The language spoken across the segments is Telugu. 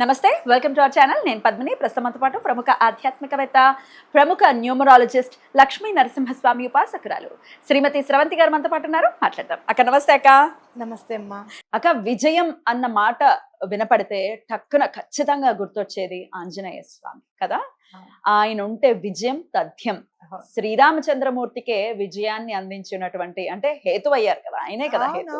నమస్తే వెల్కమ్ టు అవర్ ఛానల్ నేను పద్మిని. ప్రస్తుతంతో పాటు ప్రముఖ ఆధ్యాత్మికవేత్త ప్రముఖ న్యూమరాలజిస్ట్ లక్ష్మీ నరసింహస్వామి ఉపాసకురాలు శ్రీమతి స్రవంతి గారు మనతో పాటు ఉన్నారు. మాట్లాడదాం. అక్క నమస్తే అక్క. నమస్తే అమ్మా. అక్క విజయం అన్న మాట వినపడితే టక్కున ఖచ్చితంగా గుర్తొచ్చేది ఆంజనేయ స్వామి కదా? ఆయన ఉంటే విజయం తథ్యం. శ్రీరామచంద్రమూర్తికే విజయాన్ని అందించినటువంటి అంటే హేతు అయ్యారు కదా ఆయనే కదా హేతు.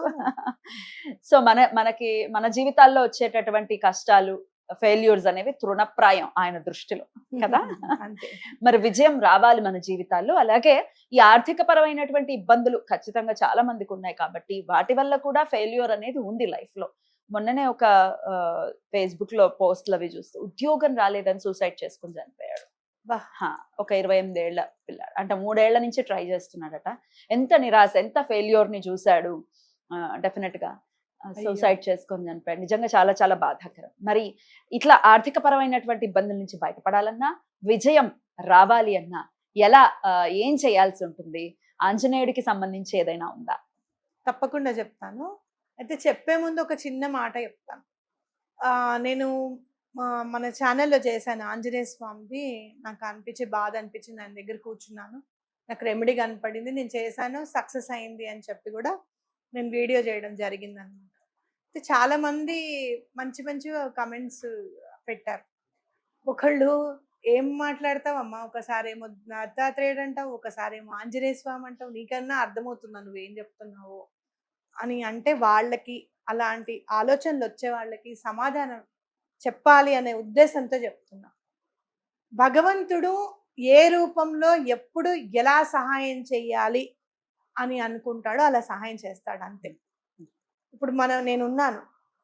సో మన మనకి మన జీవితాల్లో వచ్చేటటువంటి కష్టాలు ఫెయిల్యూర్స్ అనేవి తృణప్రాయం ఆయన దృష్టిలో కదా? మరి విజయం రావాలి మన జీవితాల్లో. అలాగే ఈ ఆర్థిక పరమైనటువంటి ఇబ్బందులు ఖచ్చితంగా చాలా మందికి ఉన్నాయి కాబట్టి వాటి వల్ల కూడా ఫెయిల్యూర్ అనేది ఉంది లైఫ్లో మొన్ననే ఒక ఫేస్బుక్లో పోస్ట్లు అవి చూస్తూ ఉద్యోగం రాలేదని సూసైడ్ చేసుకుని చనిపోయాడు. ఒక ఇరవై ఎనిమిదేళ్ళ పిల్లాడు అంటే మూడేళ్ళ నుంచి ట్రై చేస్తున్నాడట. ఎంత నిరాశ ఎంత ఫెయిల్యూర్ని చూశాడు. డెఫినెట్గా. సూసైడ్ చేసుకొని చనిపోయాడు. నిజంగా చాలా చాలా బాధాకరం. మరి ఇట్లా ఆర్థిక పరమైనటువంటి ఇబ్బందుల నుంచి బయటపడాలన్నా విజయం రావాలి అన్నా ఎలా ఏం చేయాల్సి ఉంటుంది? ఆంజనేయుడికి సంబంధించి ఏదైనా ఉందా? తప్పకుండా చెప్తాను. అయితే చెప్పే ముందు ఒక చిన్న మాట చెప్తాను. ఆ, నేను మన ఛానల్లో చేశాను. ఆంజనేయ స్వామిది. నాకు అనిపించి బాధ అనిపించింది. ఆయన దగ్గర కూర్చున్నాను. నాకు రెమెడీ కనపడింది. నేను చేశాను. సక్సెస్ అయింది అని చెప్పి కూడా నేను వీడియో చేయడం జరిగింది అనమాట చాలా మంది మంచి మంచి కమెంట్స్ పెట్టారు. ఒకళ్ళు ఏం మాట్లాడతావమ్మా? ఒకసారి ఏమో దత్తాత్రేయుడు అంటావు ఒకసారి ఏమో ఆంజనేయ స్వామి అంటావు నీకన్నా అర్థమవుతుందా? నువ్వేం చెప్తున్నావు? అని అంటే వాళ్ళకి అలాంటి ఆలోచనలు వచ్చే వాళ్ళకి సమాధానం చెప్పాలి అనే ఉద్దేశంతో చెప్తున్నా. భగవంతుడు ఏ రూపంలో ఎప్పుడు ఎలా సహాయం చేయాలి? అని అనుకుంటాడో అలా సహాయం చేస్తాడు అంతే. ఇప్పుడు మనం నేను ఉన్నాను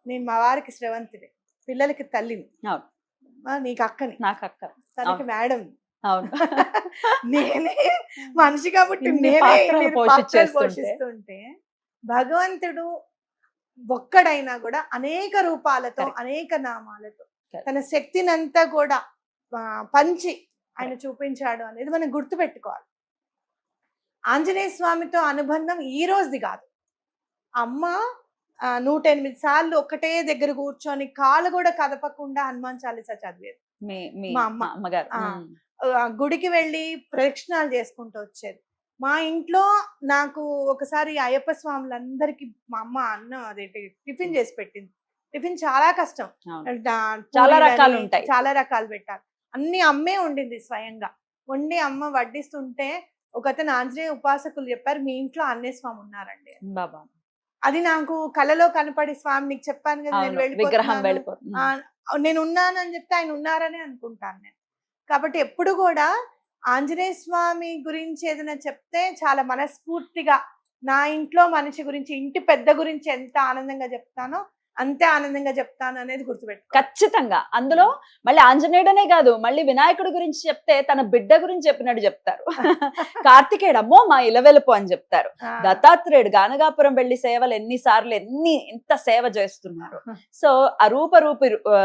నేను మా వారికి శ్రవంతిని పిల్లలకి తల్లిని. నీకు అక్కని. నాకు అక్క. తనకి. మేడం అవును. నేనే మనిషి కాబట్టి నేనే. పోషిస్తుంటే భగవంతుడు ఒక్కడైనా కూడా అనేక రూపాలతో. అనేక నామాలతో. తన శక్తినంతా కూడా పంచి ఆయన చూపించాడు అనేది మనం గుర్తుపెట్టుకోవాలి. ఆంజనేయ స్వామితో అనుబంధం ఈ రోజుది కాదు. అమ్మ నూట ఎనిమిది సార్లు ఒకటే దగ్గర కూర్చొని కాళ్ళు కూడా కదపకుండా హనుమాన్ చాలీసా చదివేది. మీ అమ్మ. అమ్మగారు. గుడికి వెళ్ళి ప్రదక్షిణాలు చేసుకుంటూ వచ్చేది. మా ఇంట్లో నాకు ఒకసారి అయ్యప్ప స్వాములందరికీ మా అమ్మ అన్న అదేంటి టిఫిన్ చేసి పెట్టింది. టిఫిన్ చాలా కష్టం. చాలా రకాలు ఉంటాయి. చాలా రకాలు పెట్టాలి. అన్ని అమ్మే వండింది స్వయంగా. వండి అమ్మ వడ్డిస్తుంటే ఒకతను ఆంజనేయ ఉపాసకులు చెప్పారు మీ ఇంట్లో ఆంజనేయ స్వామి ఉన్నారండి బాబా. అది నాకు కలలో కనపడి స్వామి నీకు చెప్పాను కదా నేను వెళ్ళిపోతున్నాను. నేను ఉన్నానని చెప్తే ఆయన ఉన్నారని అనుకుంటాను నేను. కాబట్టి ఎప్పుడు కూడా ఆంజనేయ స్వామి గురించి ఏదైనా చెప్తే చాలా మనస్ఫూర్తిగా నా ఇంట్లో మనిషి గురించి ఇంటి పెద్ద గురించి ఎంత ఆనందంగా చెప్తానో అంతే ఆనందంగా చెప్తాను అనేది గుర్తుపెట్టుకో. ఖచ్చితంగా. అందులో మళ్ళీ ఆంజనేయుడనే కాదు మళ్ళీ వినాయకుడి గురించి చెప్తే తన బిడ్డ గురించి చెప్పినట్టు చెప్తారు. కార్తికేయుడు అమ్మో మా ఇలవెలుపు అని చెప్తారు. దత్తాత్రేయుడు గానగాపురం వెళ్ళి సేవలు ఎన్నిసార్లు ఎన్ని ఎంత సేవ చేస్తున్నారు. సో అరూప రూపి ఆ,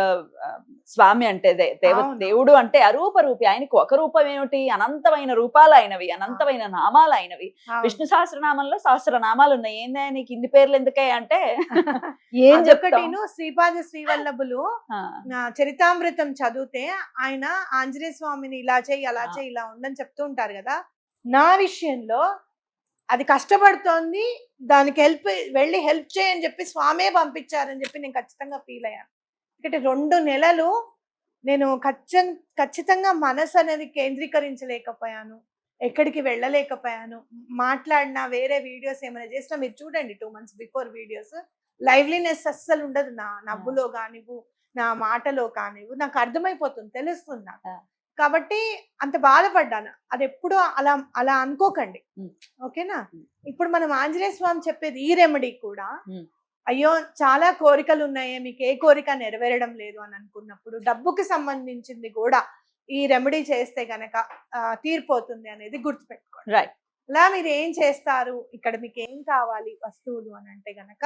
ఆ, స్వామి అంటే దేవ. దేవుడు అంటే అరూప రూపి ఆయనకు ఒక రూపం ఏమిటి? అనంతమైన రూపాలు అయినవి అనంతమైన నామాలు అయినవి. విష్ణు సహస్రనామంలో సహస్రనామాలు ఉన్నాయి. ఏందా నీకు ఇన్ని పేర్లు ఎందుకే అంటే ఏం అదొకటిను శ్రీపాద శ్రీవల్లభులు చరితామృతం చదివితే ఆయన ఆంజనేయ స్వామిని ఇలా చేయి అలా. చేయి ఇలా ఉండని చెప్తూ ఉంటారు కదా. నా విషయంలో అది కష్టపడుతోంది దానికి హెల్ప్ వెళ్ళి హెల్ప్ చేయని చెప్పి స్వామే పంపించారని చెప్పి నేను ఖచ్చితంగా ఫీల్ అయ్యాను. ఎందుకంటే రెండు నెలలు నేను ఖచ్చ ఖచ్చితంగా మనసు అనేది కేంద్రీకరించలేకపోయాను. ఎక్కడికి వెళ్ళలేకపోయాను. మాట్లాడినా వేరే వీడియోస్ ఏమైనా చేసినా మీరు చూడండి two months before videos liveliness అస్సలు ఉండదు నా నవ్వులో కానివ్వు నా మాటలో కానివ్వు నాకు అర్థమైపోతుంది తెలుస్తుంది నాకు. కాబట్టి అంత బాధపడ్డాను అది ఎప్పుడూ అలా అలా అనుకోకండి. ఓకేనా. ఇప్పుడు మనం ఆంజనేయ స్వామి చెప్పేది ఈ రెమెడీ కూడా. అయ్యో చాలా కోరికలు ఉన్నాయే మీకు ఏ కోరిక నెరవేరడం లేదు అని అనుకున్నప్పుడు డబ్బుకి సంబంధించింది కూడా ఈ రెమెడీ చేస్తే గనక తీరిపోతుంది అనేది గుర్తుపెట్టుకోండి రైట్ అలా మీరు ఏం చేస్తారు ఇక్కడ మీకు ఏం కావాలి వస్తువులు అని అంటే గనక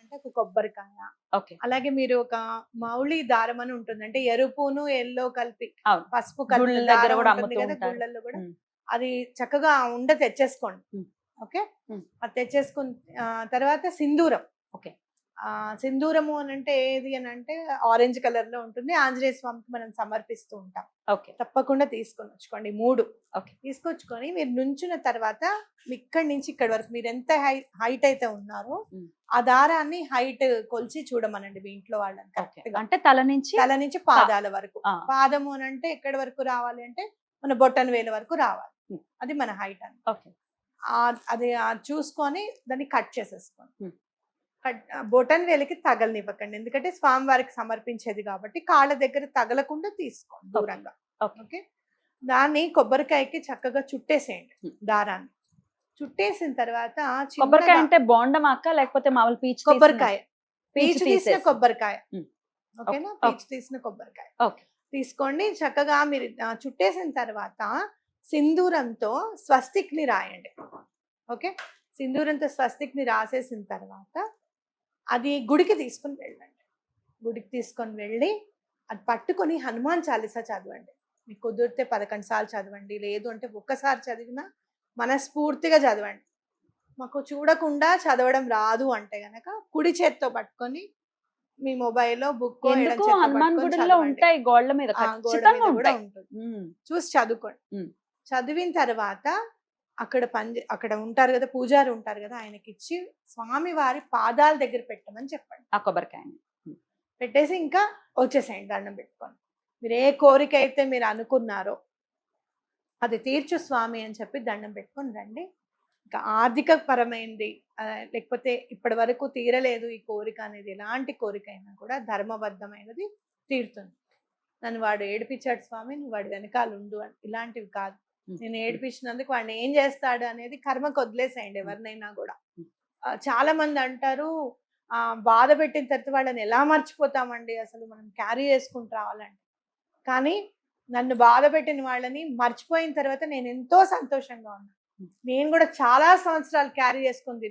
అంటే ఒక కొబ్బరికాయ ఓకే అలాగే మీరు ఒక మౌళి దారం అని ఉంటుంది అంటే ఎరుపును ఎల్లో కలిపి. పసుపు కలిపి దగ్గర కూడా కదా. గుళ్ళల్లో కూడా. అది చక్కగా ఉండ తెచ్చేసుకోండి. ఓకే. అది తెచ్చేసుకున్న తర్వాత సింధూరం ఓకే. ఆ సింధూరము అని అంటే ఏది అని అంటే ఆరెంజ్ కలర్లో ఉంటుంది. ఆంజనేయ స్వామికి మనం సమర్పిస్తూ ఉంటాం. ఓకే. తప్పకుండా తీసుకొని వచ్చుకోండి. మూడు Okay. తీసుకొచ్చుకొని మీరు నుంచున్న తర్వాత ఇక్కడి నుంచి ఇక్కడి వరకు మీరు ఎంత హైట్ అయితే ఉన్నారో. ఆ దారాన్ని హైట్ కొలిచి చూడమనండి మీ ఇంట్లో వాళ్ళని ఓకే. అంటే తల నుంచి తల నుంచి పాదాల వరకు. పాదము అని అంటే ఎక్కడి వరకు రావాలి అంటే మన బొట్టన వేల వరకు రావాలి. అది మన హైట్ అని ఓకే. అది చూసుకొని దాన్ని కట్ చేసేసుకోండి. బొటన్ వేలికి తగలనివ్వకండి. ఎందుకంటే స్వామివారికి సమర్పించేది కాబట్టి కాళ్ళ దగ్గర తగలకుండా తీసుకోండి దూరంగా. ఓకే. దాన్ని కొబ్బరికాయకి చక్కగా చుట్టేసేయండి. దారాన్ని. చుట్టేసిన తర్వాత కొబ్బరికాయ అంటే బోండం అక్క లేకపోతే మామూలు పీచ్ కొబ్బరికాయ. పీచు తీసిన. కొబ్బరికాయ. ఓకేనా. పీచు తీసిన కొబ్బరికాయ. తీసుకోండి. చక్కగా మీరు చుట్టేసిన తర్వాత సింధూరంతో స్వస్తిక్ని రాయండి. ఓకే? సింధూరంతో స్వస్తిక్ని రాసేసిన తర్వాత అది గుడికి తీసుకొని వెళ్ళండి. గుడికి తీసుకొని వెళ్ళి అది పట్టుకొని హనుమాన్ చాలీసా చదవండి. మీకు కుదిరితే పదకొండు సార్లు చదవండి లేదు అంటే ఒక్కసారి చదివినా మనస్ఫూర్తిగా చదవండి. మాకు చూడకుండా చదవడం రాదు అంటే గనక కుడి చేత్తో పట్టుకొని మీ మొబైల్లో బుక్ హనుమాన్ గుడిలో ఉంటాయి గోళ్ళ మీద కూడా ఉంటుంది. చూసి చదువుకోండి. చదివిన తర్వాత అక్కడ పని అక్కడ ఉంటారు కదా పూజారి ఉంటారు కదా ఆయనకి ఇచ్చి స్వామి వారి పాదాల దగ్గర పెట్టమని చెప్పండి. ఆ కొబ్బరికాయని. పెట్టేసి ఇంకా వచ్చేసేయండి దండం పెట్టుకొని. మీరు ఏ కోరిక అయితే మీరు అనుకున్నారో అది తీర్చు స్వామి అని చెప్పి దండం పెట్టుకొని రండి. ఇంకా ఆర్థిక పరమైంది ఆ, లేకపోతే ఇప్పటి వరకు తీరలేదు ఈ కోరిక అనేది ఎలాంటి కోరిక అయినా కూడా ధర్మబద్ధమైనది తీరుతుంది. నన్ను వాడు ఏడిపించాడు స్వామి నువ్వు వాడి వెనకాల ఉండు అని ఇలాంటివి కాదు. నేను ఏడిపించినందుకు వాడిని ఏం చేస్తాడు అనేది కర్మకు వదిలేసేయండి ఎవరినైనా కూడా. చాలా మంది అంటారు ఆ బాధ పెట్టిన తర్వాత వాళ్ళని ఎలా మర్చిపోతామండి? అసలు మనం క్యారీ చేసుకుంటూ రావాలంటే. కానీ నన్ను బాధ పెట్టిన వాళ్ళని మర్చిపోయిన తర్వాత నేను ఎంతో సంతోషంగా ఉన్నాను. నేను కూడా చాలా సంవత్సరాలు క్యారీ చేసుకుంది